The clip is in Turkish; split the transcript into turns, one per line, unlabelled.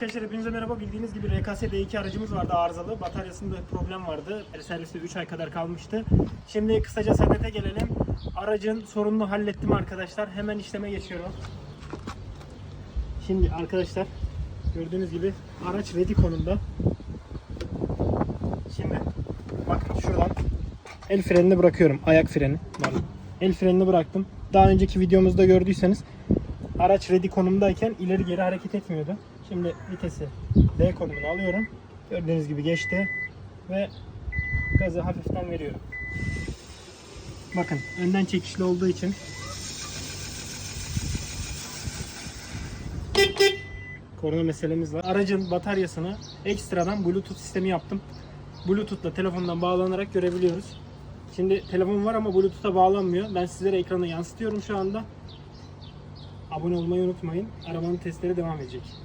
Arkadaşlar hepinize merhaba. Bildiğiniz gibi RKS D2 aracımız vardı arızalı. Bataryasında problem vardı. Serviste 3 ay kadar kalmıştı. Şimdi kısaca sedete gelelim. Aracın sorununu hallettim arkadaşlar. Hemen işleme geçiyorum. Şimdi arkadaşlar gördüğünüz gibi araç ready konumda. Şimdi bakın şuradan el frenini bırakıyorum. Ayak freni. El frenini bıraktım. Daha önceki videomuzda gördüyseniz araç ready konumdayken ileri geri hareket etmiyordu. Şimdi vitesi D konumuna alıyorum. Gördüğünüz gibi geçti ve gazı hafiften veriyorum. Bakın önden çekişli olduğu için korna meselemiz var. Aracın bataryasını ekstradan Bluetooth sistemi yaptım. Bluetooth'la telefondan bağlanarak görebiliyoruz. Şimdi telefon var ama Bluetooth'a bağlanmıyor. Ben sizlere ekrana yansıtıyorum şu anda. Abone olmayı unutmayın. Arabanın testleri devam edecek.